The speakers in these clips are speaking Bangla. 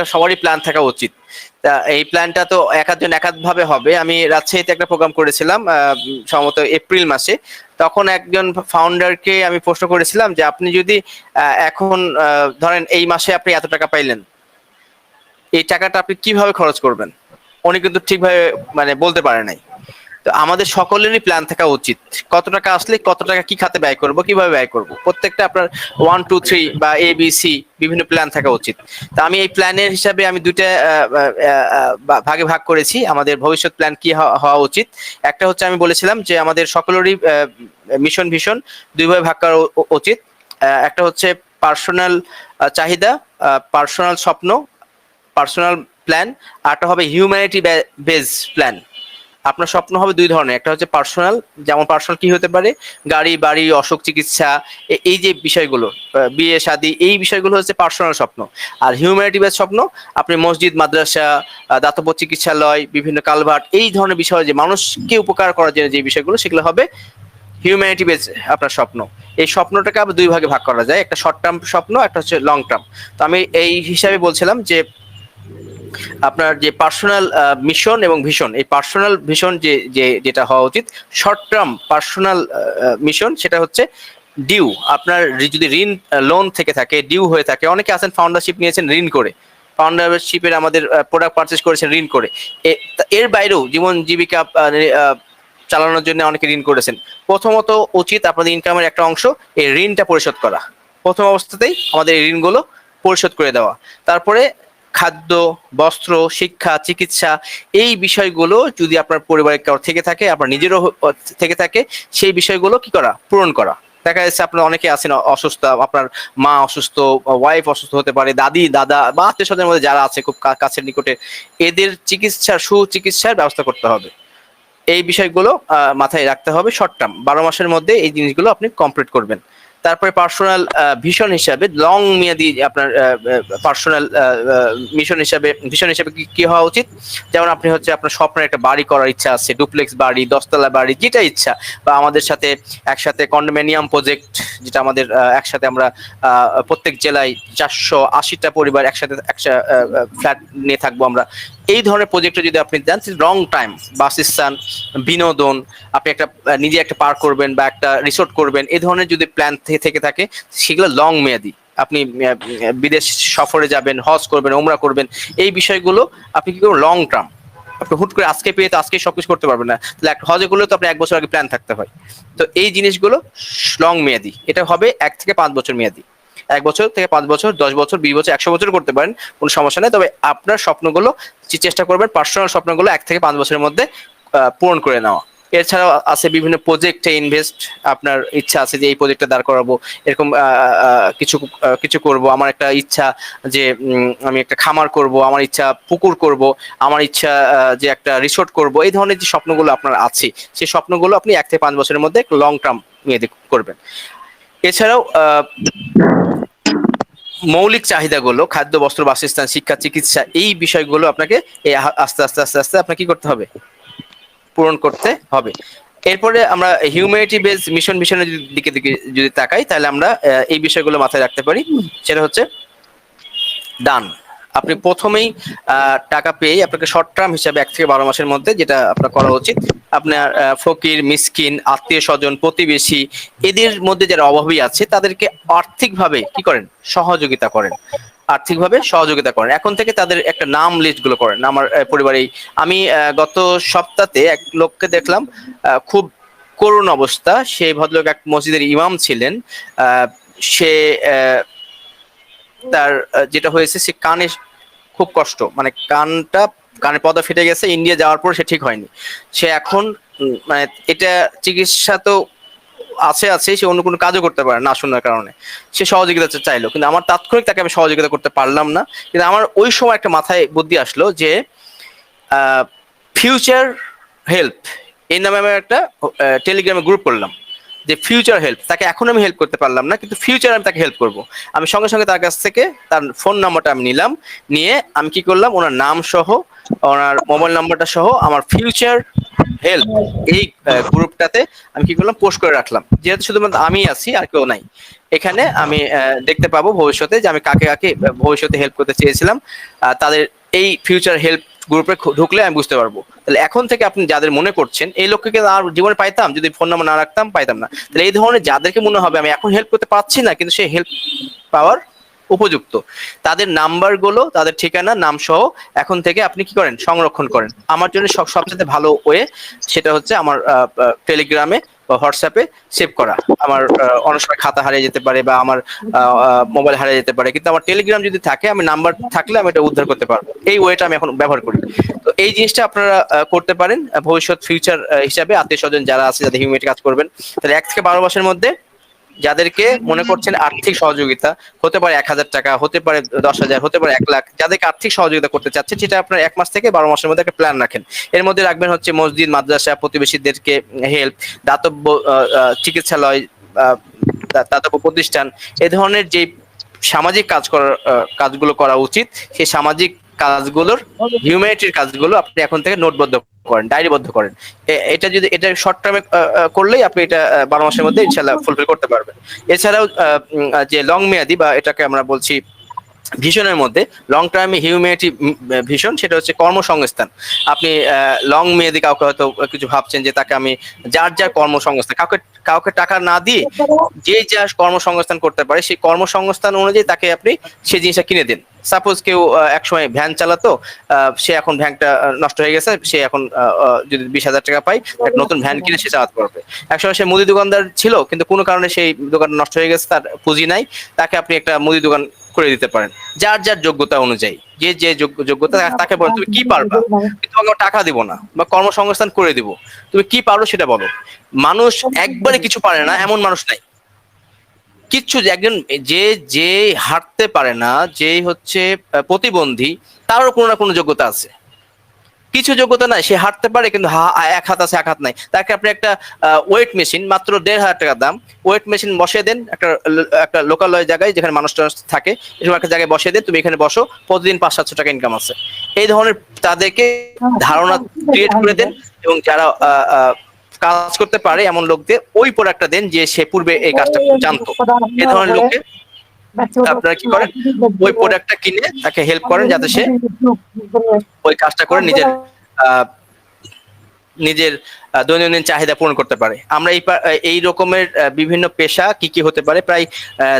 একটা সবারই প্ল্যান থাকা উচিত। তা এই প্ল্যানটা তো এক একাধভাবে এক ভাবে হবে। আমি রাজশাহীতে একটা প্রোগ্রাম করেছিলাম সম্ভবত এপ্রিল মাসে। তখন একজন ফাউন্ডারকে আমি প্রশ্ন করেছিলাম যে, আপনি যদি এখন ধরেন এই মাসে আপনি এত টাকা পাইলেন, এই টাকাটা আপনি কীভাবে খরচ করবেন? উনি কিন্তু ঠিকভাবে মানে বলতে পারে নাই। তো আমাদের সকলেরই প্ল্যান থাকা উচিত। কত টাকা আসলে কত টাকা কি খাতে ব্যয় করব, কীভাবে ব্যয় করব? প্রত্যেকটা আপনার ওয়ান টু থ্রি বা এ বি সি বিভিন্ন প্ল্যান থাকা উচিত। তা আমি এই প্ল্যানের হিসাবে আমি দুইটা ভাগে ভাগ করেছি। আমাদের ভবিষ্যৎ প্ল্যান কি হওয়া উচিত। একটা হচ্ছে আমি বলেছিলাম যে আমাদের সকলেরই মিশন ভীষণ দুইভাবে ভাগ করা উচিত। একটা হচ্ছে পার্সোনাল চাহিদা পার্সোনাল স্বপ্ন পার্সোনাল প্ল্যান আরটা হবে হিউম্যানিটি বেস প্ল্যান আপনার স্বপ্ন হবে দুই ধরনের। একটা হচ্ছে পার্সোনাল যেমন পার্সোনাল কি হতে পারে? গাড়ি, বাড়ি, অসুখ, চিকিৎসা এই যে বিষয়গুলো বিয়ে, শাদী, এই বিষয়গুলো হচ্ছে পার্সোনাল স্বপ্ন। আর হিউম্যানিটি বেস স্বপ্ন, আপনি মসজিদ, মাদ্রাসা দাতব্য চিকিৎসালয়, বিভিন্ন কালভার্ট, এই ধরনের বিষয় যে মানুষকে উপকার করার জন্য যে বিষয়গুলো, সেগুলো হবে হিউম্যানিটি বেস আপনার স্বপ্ন। এই স্বপ্নটাকে আবার দুই ভাগে ভাগ করা যায়। একটা শর্ট টার্ম স্বপ্ন, একটা হচ্ছে লং টার্ম তো আমি এই হিসাবে বলছিলাম যে আপনার যে পার্সোনাল মিশন এবং ভিশন এই পার্সোনাল ভিশন যে যে, যেটা হওয়া উচিত শর্ট টার্ম পার্সোনাল মিশন সেটা হচ্ছে ডিউ আপনার যদি ঋণ লোন থেকে থাকে ডিউ হয়ে থাকে, অনেকে আছেন ফাউন্ডারশিপ নিয়েছেন ঋণ করে ফাউন্ডারশিপের আমাদের প্রোডাক্ট পারচেস করেছেন ঋণ করে। এর বাইরেও জীবন জীবিকা চালানোর জন্য অনেকে ঋণ করেছেন। প্রথমত উচিত আপনাদের ইনকামের একটা অংশ এই ঋণটা পরিশোধ করা। প্রথম অবস্থাতেই আমাদের এই ঋণগুলো পরিশোধ করে দেওয়া। তারপরে খাদ্য, বস্ত্র, শিক্ষা, চিকিৎসা এই বিষয়গুলো যদি আপনার পরিবারের কারও থেকে থাকে, আপনার নিজেরও থেকে থাকে, সেই বিষয়গুলো কি করা? পূরণ করা। দেখা যাচ্ছে আপনার অনেকে আছেন অসুস্থ, আপনার মা অসুস্থ ওয়াইফ অসুস্থ হতে পারে, দাদি, দাদা, বা আত্মীয় স্বজনের মধ্যে যারা আছে খুব কাছের নিকটে, এদের চিকিৎসার, সুচিকিৎসার ব্যবস্থা করতে হবে। এই বিষয়গুলো মাথায় রাখতে হবে শর্ট টার্ম বারো মাসের মধ্যে এই জিনিসগুলো আপনি কমপ্লিট করবেন। তারপরে পার্সোনাল ভিশন হিসাবে লং মেয়াদি আপনার পার্সোনাল মিশন হিসাবে ভিশন হিসাবে কি হওয়া উচিত? যেমন আপনি হচ্ছে আপনার স্বপ্নের একটা বাড়ি করার ইচ্ছা আছে ডুপ্লেক্স বাড়ি, দশতলা বাড়ি, যেটা ইচ্ছা, বা আমাদের সাথে একসাথে কন্ডোমিনিয়াম প্রজেক্ট যেটা আমাদের একসাথে আমরা প্রত্যেক জেলায় চারশো আশিটা পরিবার একসাথে একসাথে ফ্ল্যাট নিয়ে থাকব আমরা। এই ধরনের প্রজেক্টে যদি আপনি দেন লং টাইম বাসস্থান বিনোদন, আপনি একটা নিজে একটা পার্ক করবেন বা একটা রিসোর্ট করবেন, এই ধরনের যদি প্ল্যান থেকে থাকে, সেগুলো লং মেয়াদি। আপনি বিদেশ সফরে যাবেন, হজ করবেন ওমরা করবেন, এই বিষয়গুলো আপনি কি করবেন লং টার্ম আপনি হুট করে আজকে পেয়ে তো আজকে সবকিছু করতে পারবেন না। তাহলে এক হজে করলেও তো আপনি এক বছর আগে প্ল্যান থাকতে হয়। তো এই জিনিসগুলো লং মেয়াদি। এটা হবে এক থেকে পাঁচ বছর মেয়াদি। এক বছর থেকে পাঁচ বছর, দশ বছর, বিশ বছর, একশো বছর করতে পারেন, কোনো সমস্যা নেই। তবে আপনার স্বপ্নগুলো চেষ্টা করবেন পার্সোনাল স্বপ্নগুলো এক থেকে পাঁচ বছরের মধ্যে পূরণ করে নেওয়া। এছাড়াও আছে বিভিন্ন প্রজেক্টে ইনভেস্ট আপনার ইচ্ছা আছে যে এই প্রজেক্টটা দাঁড় করাবো, এরকম কিছু কিছু করব। আমার একটা ইচ্ছা যে আমি একটা খামার করব, আমার ইচ্ছা পুকুর করব, আমার ইচ্ছা যে একটা রিসোর্ট করব, এই ধরনের যে স্বপ্নগুলো আপনার আছে, সেই স্বপ্নগুলো আপনি এক থেকে পাঁচ বছরের মধ্যে লং টার্ম মেয়াদে করবেন। এছাড়াও মৌলিক চাহিদাগুলো, খাদ্য, বস্ত্র, বাসস্থান, শিক্ষা, চিকিৎসা, এই বিষয়গুলো আপনাকে এই আস্তে আস্তে আস্তে আস্তে আপনাকে কি করতে হবে? পূরণ করতে হবে। এরপরে আমরা হিউম্যানিটি বেস মিশন মিশনের দিকে দিকে যদি তাকাই, তাহলে আমরা এই বিষয়গুলো মাথায় রাখতে পারি। সেটা হচ্ছে দান। আপনি প্রথমেই টাকা পেয়ে আপনাকে শর্ট টার্ম হিসাবে এক থেকে বারো মাসের মধ্যে যেটা আপনার করা উচিত আপনার ফকির মিসকিন আত্মীয় স্বজন প্রতিবেশী এদের মধ্যে যারা অভাবী আছে তাদেরকে আর্থিকভাবে কি করেন? সহযোগিতা করেন। আর্থিকভাবে সহযোগিতা করেন। এখন থেকে তাদের একটা নাম লিস্টগুলো করেন। আমার আহ, পরিবারেই আমি গত সপ্তাহে এক লোককে দেখলাম খুব করুণ অবস্থা। সেই ভদ্রলোক এক মসজিদের ইমাম ছিলেন। সে তার যেটা হয়েছে, সে কানে খুব কষ্ট। মানে কানটা কানের পর্দা ফেটে গেছে, ইন্ডিয়া যাওয়ার পর সে ঠিক হয়নি। সে এখন মানে এটা চিকিৎসা তো আছে আছে, সে অন্য কোনো কাজও করতে পারে না শোনার কারণে। সে সহযোগিতা চাইলো, কিন্তু আমার তাৎক্ষণিক তাকে আমি সহযোগিতা করতে পারলাম না। কিন্তু আমার ওই সময় একটা মাথায় বুদ্ধি আসলো যে ফিউচার হেল্প এই নামে আমি একটা টেলিগ্রামে গ্রুপ করলাম। যে ফিউচার হেল্প তাকে এখন আমি হেল্প করতে পারলাম না, কিন্তু ফিউচার আমি তাকে হেল্প করব। আমি সঙ্গে সঙ্গে তার কাছ থেকে তার ফোন নাম্বারটা আমি নিলাম, নিয়ে আমি কি করলাম, ওনার নাম সহ, ওনার মোবাইল নাম্বারটা সহ আমার ফিউচার হেল্প এই গ্রুপটাতে আমি কি করলাম পোস্ট করে রাখলাম। যেহেতু শুধুমাত্র আমি আছি, আর কেউ নাই। এখানে আমি দেখতে পাবো ভবিষ্যতে যে আমি কাকে কাকে ভবিষ্যতে হেল্প করতে চেয়েছিলাম তাদের এই ফিউচার হেল্প গ্রুপে ঢুকলে আমি বুঝতে পারব। তাহলে এখন থেকে আপনি যাদের মনে করছেন, এই লোককে আর জীবনে পাইতাম, যদি ফোন নাম্বার না রাখতাম, পাইতাম না। তাহলে এই ধরনের যাদেরকে মনে হবে, আমি এখন হেল্প করতে পারছি না, কিন্তু সেই হেল্প পাওয়ার উপযুক্ত। তাদের নাম্বারগুলো তাদের ঠিকানা, নাম সহ এখন থেকে আপনি কি করেন? সংরক্ষণ করেন। আমার জন্য সব সবচেয়ে ভালো ওয়ে সেটা হচ্ছে আমার টেলিগ্রামে বা হোয়াটসঅ্যাপে সেভ করা। আমার অনেক সময় খাতা হারিয়ে যেতে পারে বা আমার মোবাইল হারিয়ে যেতে পারে। কিন্তু আমার টেলিগ্রাম যদি থাকে, আমি নাম্বার থাকলে আমি এটা উদ্ধার করতে পারব। এই ওয়েটা আমি এখন ব্যবহার করি। তো এই জিনিসটা আপনারা করতে পারেন। ভবিষ্যৎ ফিউচার হিসাবে আত্মীয় স্বজন যারা আছে, যাদের হিউম্যানিটি কাজ করবেন, তাহলে এক থেকে বারো মাসের মধ্যে যাদেরকে মনে করছেন আর্থিক সহযোগিতা, হতে পারে এক হাজার টাকা, হতে পারে দশ হাজার, হতে পারে এক লাখ, যাদেরকে আর্থিক সহযোগিতা করতে চাচ্ছে, সেটা আপনার এক মাস থেকে বারো মাসের মধ্যে একটা প্ল্যান রাখেন। এর মধ্যে রাখবেন হচ্ছে মসজিদ, মাদ্রাসা, প্রতিবেশীদেরকে হেল্প দাতব্য চিকিৎসালয় দাতব্য প্রতিষ্ঠান, এ ধরনের যে সামাজিক কাজ করার কাজগুলো করা উচিত, সেই সামাজিক কাজগুলোর হিউম্যানিটির কাজগুলো আপনি এখন থেকে নোটবদ্ধ করেন ডায়েরিবদ্ধ করেন। এটা যদি, এটা শর্ট টার্মে করলেই আপনি এটা বারো মাসের মধ্যে ইনশাল্লাহ ফুলফিল করতে পারবেন। এছাড়াও যে লং মেয়াদি বা এটাকে আমরা বলছি ভিশনের মধ্যে লং টার্মে হিউম্যানিটি ভিশন সেটা হচ্ছে কর্মসংস্থান। আপনি লং মেয়াদি কাউকে হয়তো কিছু ভাবছেন যে তাকে আমি যার যার কর্মসংস্থান, কাউকে কাউকে টাকা না দিয়ে যে যা কর্মসংস্থান করতে পারে, সেই কর্মসংস্থান অনুযায়ী তাকে আপনি সেই জিনিসটা কিনে দিন। সাপোজ কেউ একসময় ভ্যান চালাতো সে এখন ভ্যানটা নষ্ট হয়ে গেছে সে এখন যদি বিশ হাজার টাকা পায় নতুন ভ্যান কিনে সে চালাতে পারবে। একসময় সে মুদি দোকানদার ছিল কিন্তু কোনো কারণে সেই দোকান নষ্ট হয়ে গেছে তার পুঁজি নাই তাকে আপনি একটা মুদি দোকান করে দিতে পারেন। যার যার যোগ্যতা অনুযায়ী যে যে যোগ্যতা তাকে বলেন তুমি কি পারবা? তোমাকে টাকা দিব না বা কর্মসংস্থান করে দিব। তুমি কি পারো সেটা বলো। মানুষ একবারে কিছু পারে না এমন মানুষ নাই। কিচ্ছু যে একজন যে যে হাঁটতে পারে না যে হচ্ছে প্রতিবন্ধী তারও কোনো না কোনো যোগ্যতা আছে। কিছু যোগ্যতা নাই সে হাঁটতে পারে কিন্তু এক হাত আছে এক হাত নাই। তাকে আপনি একটা ওয়েট মেশিন মাত্র দেড় হাজার টাকা দাম ওয়েট মেশিন বসিয়ে দেন একটা একটা লোকালয় জায়গায় যেখানে মানুষ টানুষ থাকে এরকম একটা জায়গায় বসিয়ে দেন তুমি এখানে বসো প্রতিদিন পাঁচ সাতশো টাকা ইনকাম আছে। এই ধরনের তাদেরকে ধারণা ক্রিয়েট করে দেন এবং যারা আহ, আহ, কাজ করতে পারে এমন লোকদের ওই প্রোডাক্টটা দেন যে সে পূর্বে এই কাজটা জানতো। এই ধরনের লোককে আপনারা কি করেন? ওই প্রোডাক্টটা কিনে তাকে হেল্প করেন যাতে সে ওই কাজটা করে নিজের নিজের দৈনন্দিন চাহিদা পূরণ করতে পারে। আমরা এই এই রকমের বিভিন্ন পেশা কি কি হতে পারে? প্রায়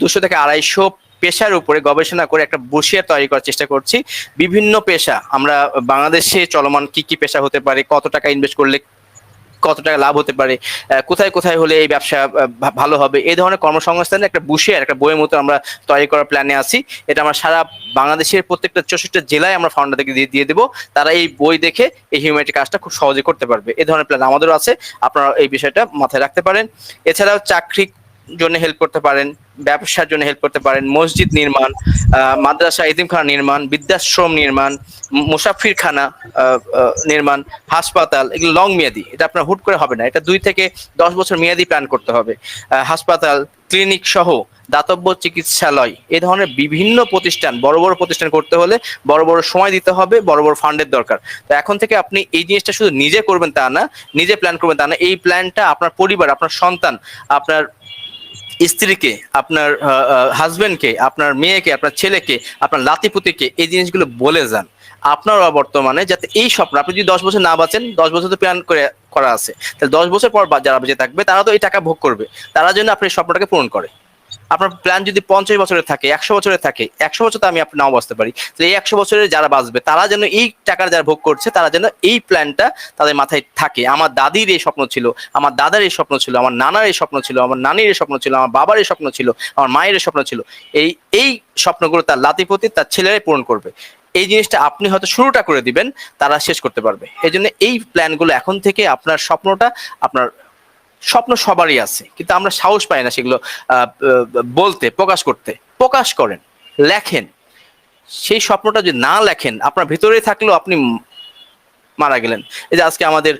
দুশো থেকে আড়াইশো পেশার উপরে গবেষণা করে একটা বসিয়া তৈরি করার চেষ্টা করছি। বিভিন্ন পেশা আমরা বাংলাদেশে চলমান কি কি পেশা হতে পারে কত টাকা ইনভেস্ট করলে কত টাকা লাভ হতে পারে কোথায় কোথায় হলে এই ব্যবসা ভালো হবে, এই ধরনের কর্মসংস্থানের একটা বসে একটা বইয়ের মতো আমরা তৈরি করার প্ল্যানে আছি। এটা আমরা সারা বাংলাদেশের প্রত্যেকটা চৌষট্টি জেলায় আমরা ফাউন্ডারদেরকে দিয়ে দিয়ে দেবো। তারা এই বই দেখে এই হিউম্যানিটি কাজটা খুব সহজে করতে পারবে। এই ধরনের প্ল্যান আমাদেরও আছে, আপনারা এই বিষয়টা মাথায় রাখতে পারেন। এছাড়াও চাকরি জন্য হেল্প করতে পারেন। ব্যবসার জন্য হেল্প করতে পারেন। মসজিদ নির্মাণ মাদ্রাসা ইতিমখানা নির্মাণ, বৃদ্ধাশ্রম নির্মাণ মুসাফিরখানা নির্মাণ, হাসপাতাল, এগুলো লং মেয়াদি। এটা আপনার হুট করে হবে না। এটা দুই থেকে দশ বছর মেয়াদি প্ল্যান করতে হবে। হাসপাতাল ক্লিনিক সহ দাতব্য চিকিৎসালয়, এ ধরনের বিভিন্ন প্রতিষ্ঠান, বড় বড় প্রতিষ্ঠান করতে হলে বড় বড় সময় দিতে হবে, বড় বড় ফান্ডের দরকার। তো এখন থেকে আপনি এই জিনিসটা শুধু নিজে করবেন তা না, নিজে প্ল্যান করবেন তা না। এই প্ল্যানটা আপনার পরিবার, আপনার সন্তান, আপনার স্ত্রীকে, আপনার হাজব্যান্ডকে আপনার মেয়েকে, আপনার ছেলেকে, আপনার লাতিপুতিকে এই জিনিসগুলো বলে যান। আপনারা বর্তমানে যাতে এই স্বপ্ন, আপনি যদি দশ বছর না বাঁচেন, দশ বছর তো প্ল্যান করে, করা আছে। তাহলে দশ বছর পর যারা বেঁচে থাকবে, তারা তো এই টাকা ভোগ করবে। তারা যেন আপনি এই স্বপ্নটাকে পূরণ করে। আপনার প্ল্যান যদি পঞ্চাশ বছরের থাকে, একশো বছরের থাকে, একশো বছর তো আমি আপনি নাও বাঁচতে পারি। তো এই একশো বছরের যারা বাঁচবে, তারা যেন এই টাকার যারা ভোগ করছে, তারা যেন এই প্ল্যানটা তাদের মাথায় থাকে। আমার দাদির এই স্বপ্ন ছিল, আমার দাদার এই স্বপ্ন ছিল, আমার নানার এই স্বপ্ন ছিল, আমার নানির এই স্বপ্ন ছিল, আমার বাবার এই স্বপ্ন ছিল, আমার মায়ের এই স্বপ্ন ছিল। এই এই স্বপ্নগুলো তার লাতিপতি, তার ছেলেরাই পূরণ করবে। এই জিনিসটা আপনি হয়তো শুরুটা করে দিবেন, তারা শেষ করতে পারবে। এই জন্য এই প্ল্যানগুলো এখন থেকে আপনার স্বপ্নটা, আপনার স্বপ্ন সবারই আছে, কিন্তু আমরা সাহস পাই না সেগুলো বলতে, প্রকাশ করতে। প্রকাশ করেন, লেখেন। সেই স্বপ্নটা যদি না লেখেন, আপনার ভিতরে থাকলেও আপনি মারা গেলেন। এই যে আজকে আমাদের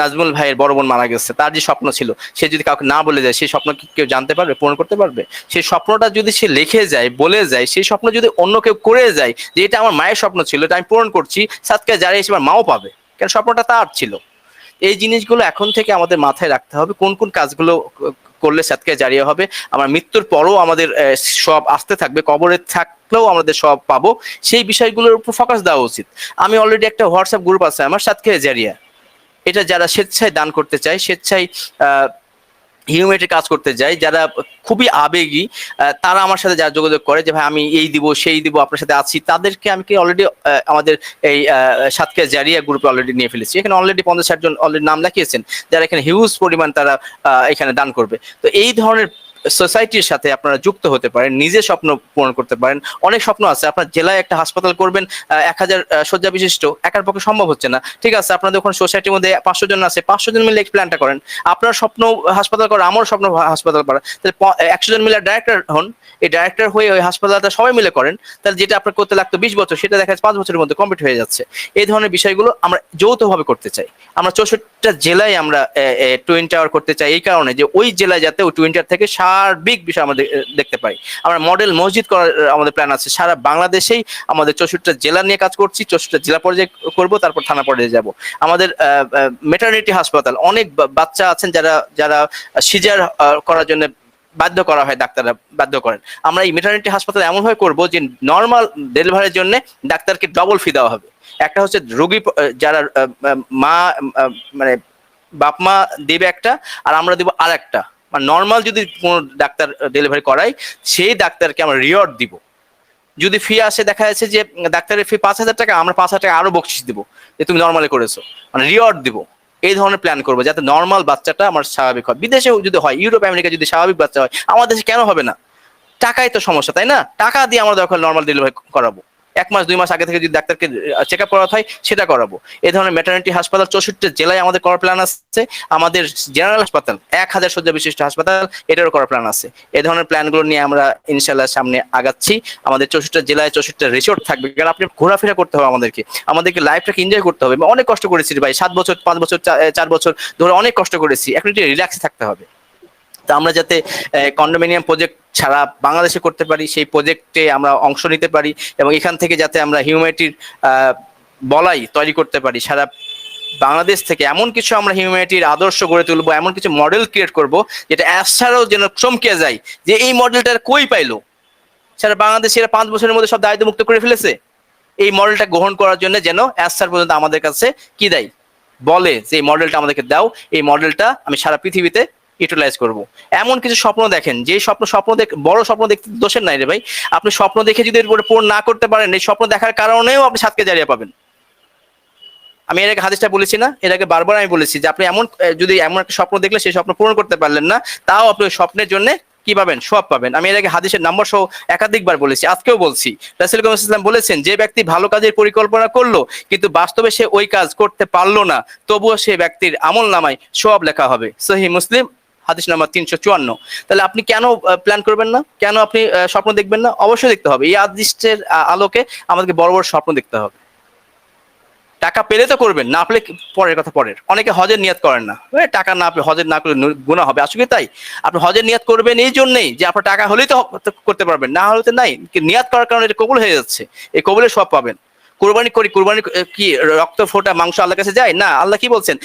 নাজমুল ভাইয়ের বড় বোন মারা গেছে, তার যে স্বপ্ন ছিল, সে যদি কাউকে না বলে যায় সেই স্বপ্ন কি কেউ জানতে পারবে, পূরণ করতে পারবে? সেই স্বপ্নটা যদি সে লিখে যায়, বলে যায়, সেই স্বপ্ন যদি অন্য কেউ করে যায়, যে এটা আমার মায়ের স্বপ্ন ছিল, এটা আমি পূরণ করছি সাতকে যারা এসে আমার মাও পাবে কারণ স্বপ্নটা তার ছিল? এই জিনিসগুলো এখন থেকে আমাদের মাথায় রাখতে হবে। কোন কোন কাজগুলো করলে সাতকে জারিয়া হবে। আমার মৃত্যুর পরও আমাদের সব আসতে থাকবে, কবরে থাকলেও আমাদের সব পাবো। সেই বিষয়গুলোর উপর ফোকাস দেওয়া উচিত। আমি অলরেডি একটা হোয়াটসঅ্যাপ গ্রুপ আছে আমার সাতকে জারিয়া। এটা যারা স্বেচ্ছায় দান করতে চায়, স্বেচ্ছায় হিউম্যানিটি কাজ করতে যাই, যারা খুবই আবেগী তারা আমার সাথে যারা যোগাযোগ করে যে, ভাই, আমি এই দিব, সেই দিব, আপনার সাথে আছি। তাদেরকে আমি কি অলরেডি আমাদের এই সাতকে জারিয়া গ্রুপে অলরেডি নিয়ে ফেলেছি। এখানে অলরেডি পঞ্চাশ ষাট জন অলরেডি নাম লিখিয়েছেন যারা এখানে হিউজ পরিমাণ তারা এখানে দান করবে। তো এই ধরনের সোসাইটির সাথে আপনারা যুক্ত হতে পারেন নিজের স্বপ্ন পূরণ করতে পারেন। অনেক স্বপ্ন আছে, আপনার জেলায় একটা হাসপাতাল করবেন এক হাজার শয্যা বিশিষ্ট, একার পক্ষে সম্ভব হচ্ছে না। ঠিক আছে, আপনাদের ওখানে সোসাইটির মধ্যে পাঁচশো জন আছে, পাঁচশো জন মিলে প্ল্যানটা করেন। আপনার স্বপ্ন হাসপাতাল করা, আমার স্বপ্ন হাসপাতাল করা, তাহলে একশো জন মিলে ডাইরেক্টর হন, এই ডাইরেক্টর হয়ে ওই হাসপাতালটা সবাই মিলে করেন, তাহলে যেটা আপনার করতে লাগতো বিশ বছর, সেটা দেখা যাচ্ছে পাঁচ বছরের মধ্যে কমপ্লিট হয়ে যাচ্ছে। এই ধরনের বিষয়গুলো আমরা যৌথভাবে করতে চাই। আমরা চৌষট্টিটা জেলায় আমরা টুইন টাওয়ার করতে চাই, এই কারণে যে ওই জেলায় যাতে ওই টুইন টাওয়ার থেকে সার্বিক বিষয় আমাদের দেখতে পাই। আমরা মডেল মসজিদ করার আমাদের প্ল্যান আছে। সারা বাংলাদেশেই আমাদের চৌষট্টিটা জেলা নিয়ে কাজ করছি, চৌষট্টিটা জেলা পর্যায়ে করব, তারপর থানা পর্যায়ে যাব। আমাদের মেটার্নিটি হাসপাতাল অনেক বাচ্চা আছেন যারা যারা সিজার করার জন্য বাধ্য করা হয়, ডাক্তাররা বাধ্য করেন। আমরা এই মেটার্নিটি হাসপাতাল এমন ভাবে করব যে নর্মাল ডেলিভারির জন্য ডাক্তারকে ডবল ফি দেওয়া হবে। একটা হচ্ছে রোগী যারা মা মানে বাপ মা দেবে একটা, আর আমরা দেবো আর একটা মানে নর্মাল যদি কোনো ডাক্তার ডেলিভারি করাই সেই ডাক্তারকে আমরা রিওয়ার্ড দিব। যদি ফি আসে, দেখা যাচ্ছে যে ডাক্তারের ফি পাঁচ হাজার টাকা, আমরা পাঁচ হাজার টাকা আরও বকশিস দিব যে, তুমি নর্মালি করেছ। মানে রিওয়ার্ড দিব। এই ধরনের প্ল্যান করব, যাতে নর্মাল বাচ্চাটা আমার স্বাভাবিক হয়। বিদেশে যদি হয় ইউরোপ আমেরিকা যদি স্বাভাবিক বাচ্চা হয় আমার দেশে কেন হবে না? টাকাই তো সমস্যা, তাই না? টাকা দিয়ে আমরা দরকার নর্মাল ডেলিভারি করাবো। এক মাস, দুই মাস আগে থেকে যদি ডাক্তারকে চেক আপ করাতে হয়, সেটা করাবো। এই ধরনের ম্যাটার্নিটি হাসপাতাল চৌষট্টি জেলায় আমাদের করার প্ল্যান আছে। আমাদের জেনারেল হাসপাতাল এক হাজার শয্যা বিশিষ্ট হাসপাতাল এটারও করার প্ল্যান আছে। এই ধরনের প্ল্যানগুলো নিয়ে আমরা ইনশাল্লাহ সামনে আগাচ্ছি। আমাদের চৌষট্টি জেলায় চৌষট্টি রিসোর্ট থাকবে। কারণ আপনি ঘোরাফেরা করতে হবে আমাদেরকে। আমাদেরকে লাইফটাকে এনজয় করতে হবে। অনেক কষ্ট করেছি ভাই। সাত বছর, পাঁচ বছর চার বছর ধরে অনেক কষ্ট করেছি। এখন একটু রিল্যাক্সে থাকতে হবে। তা আমরা যাতে কন্ডোমিনিয়াম প্রজেক্ট ছাড়া বাংলাদেশে করতে পারি, সেই প্রজেক্টে আমরা অংশ নিতে পারি এবং এখান থেকে যাতে আমরা হিউম্যানিটির বলাই তৈরি করতে পারি, সারা বাংলাদেশ থেকে এমন কিছু আমরা হিউম্যানিটির আদর্শ গড়ে তুলবো, এমন কিছু মডেল ক্রিয়েট করব, যেটা অ্যাস ছাড়াও যেন চমকে যায়, যে এই মডেলটা কই পাইলো? সারা বাংলাদেশে এরা পাঁচ বছরের মধ্যে সব দায়িত্ব মুক্ত করে ফেলেছে? এই মডেলটা গ্রহণ করার জন্য যেন অ্যাস ছাড় পর্যন্ত আমাদের কাছে কি দেয়? বলে যে এই মডেলটা আমাদেরকে দাও, এই মডেলটা আমি সারা পৃথিবীতে ইউটিলাইজ করব। এমন কিছু স্বপ্ন দেখেন, যে স্বপ্ন স্বপ্ন দেখ, বড় স্বপ্ন দেখতে দোষের নাই রে ভাই। আপনি স্বপ্ন দেখে যদি এর উপরে পূরণ না করতে পারেন, এই স্বপ্ন দেখার কারণেও আপনি সাতকে জারিয়ে পাবেন। আমি এর আগে হাদিসটা বলেছি না, এর আগে বারবার আমি বলেছি যে আপনি এমন যদি এমন একটা স্বপ্ন দেখলে সেই স্বপ্ন পূরণ করতে পারলেন না, তাও আপনি স্বপ্নের জন্য কি পাবেন? সব পাবেন। আমি এর আগে হাদিসের নাম্বার সহ একাধিকবার বলেছি, আজকেও বলছি। রাসুল ইসলাম বলেছেন, যে ব্যক্তি ভালো কাজের পরিকল্পনা করল, কিন্তু বাস্তবে সে ওই কাজ করতে পারল না, তবুও সে ব্যক্তির আমল নামায় সব লেখা হবে। সহি মুসলিম হাদিস নাম্বার তিনশো চুয়ান্ন। তাহলে আপনি কেন প্ল্যান করবেন না? কেন আপনি স্বপ্ন দেখবেন না? অবশ্যই দেখতে হবে। এই হাদিসের আলোকে আমাদেরকে বড় বড় স্বপ্ন দেখতে হবে। টাকা পেলে তো করবেন, না পেলে পরের কথা পরের। অনেকে হজের নিয়াত করেন না। টাকা না হজের না করলে গুণা হবে। আসলে তাই? আপনি হজের নিয়াত করবেন এই জন্যই যে আপনার টাকা হলেই তো করতে পারবেন, না হলে তো নাই। নিয়াত করার কারণে এটা কবুল হয়ে যাচ্ছে। এই কবুলের সব পাবেন। কোরবানি করি, কোরবানি কি, রক্ত, ফোটা, মাংস আল্লাহর কাছে যায়? না, আল্লাহ কি বলছেন?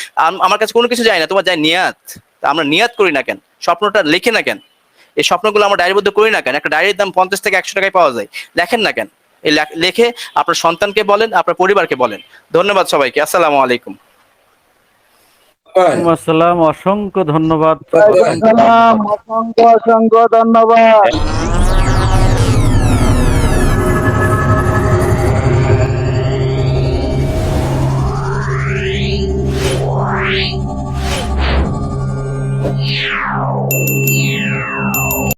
আমার কাছে কোনো কিছু যায় না। তোমার যায় নিয়াত। তা আমরা নিয়াত করি না কেন? স্বপ্নটা লেখে না কেন? এই স্বপ্নগুলো আমরা ডায়েরিবদ্ধ করি না কেন? একটা ডায়েরির দাম পঞ্চাশ থেকে একশো টাকায় পাওয়া যায়। লেখেন না কেন? এই লেখ- লেখে আপনার সন্তানকে বলেন আপনার পরিবারকে বলেন। ধন্যবাদ সবাইকে। আসসালামু আলাইকুম। ওয়ালাইকুম আসসালাম। অসংখ্য ধন্যবাদ। অসংখ্য অসংখ্য ধন্যবাদ।